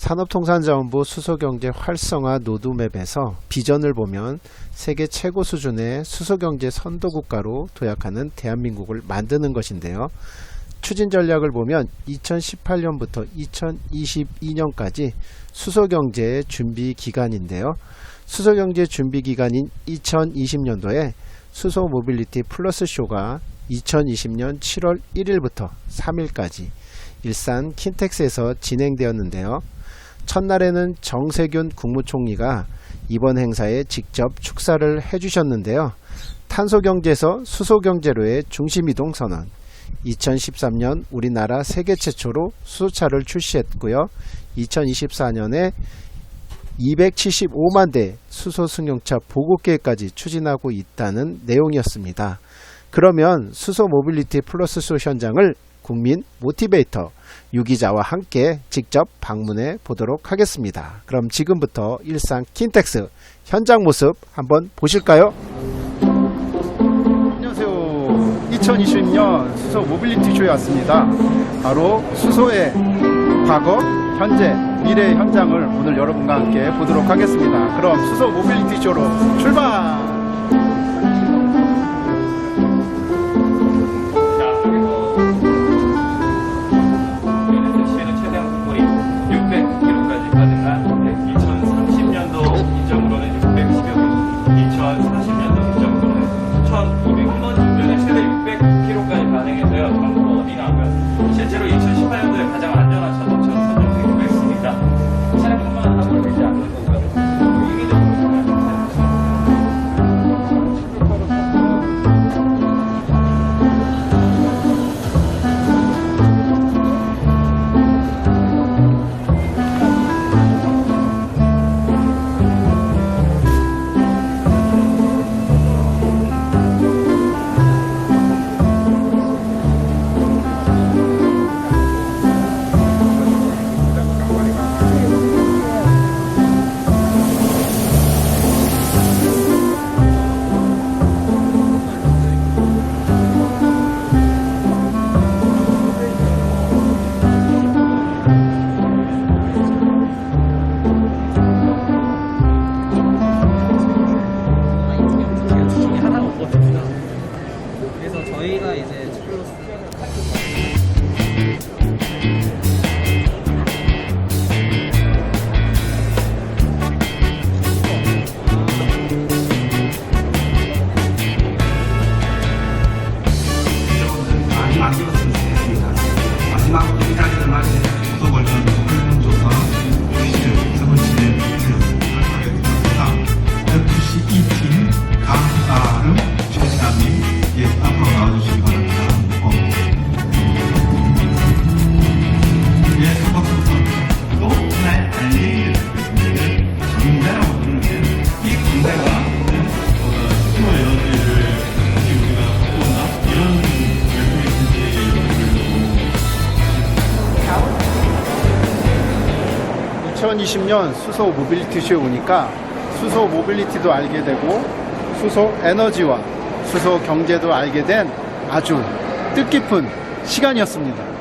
산업통상자원부 수소경제 활성화 노드맵에서 비전을 보면 세계 최고 수준의 수소경제 선도국가로 도약하는 대한민국을 만드는 것인데요. 추진 전략을 보면 2018년부터 2022년까지 수소경제 준비 기간인데요. 수소경제 준비 기간인 2020년도에 수소 모빌리티 플러스 쇼가 2020년 7월 1일부터 3일까지 일산 킨텍스에서 진행되었는데요. 첫날에는 정세균 국무총리가 이번 행사에 직접 축사를 해주셨는데요. 탄소경제에서 수소경제로의 중심이동 선언, 2013년 우리나라 세계 최초로 수소차를 출시했고요. 2024년에 275만 대 수소 승용차 보급 계획까지 추진하고 있다는 내용이었습니다. 그러면 수소 모빌리티 플러스 쇼 현장을 국민 모티베이터 유기자와 함께 직접 방문해 보도록 하겠습니다. 그럼 지금부터 일산 킨텍스 현장 모습 한번 보실까요? 안녕하세요. 2020년 수소 모빌리티 쇼에 왔습니다. 바로 수소의 과거, 현재, 미래의 현장을 오늘 여러분과 함께 보도록 하겠습니다. 그럼 수소 모빌리티 쇼로 출발! 여러 2020년 수소 모빌리티 쇼에 오니까 수소 모빌리티도 알게 되고 수소 에너지와 수소 경제도 알게 된 아주 뜻깊은 시간이었습니다.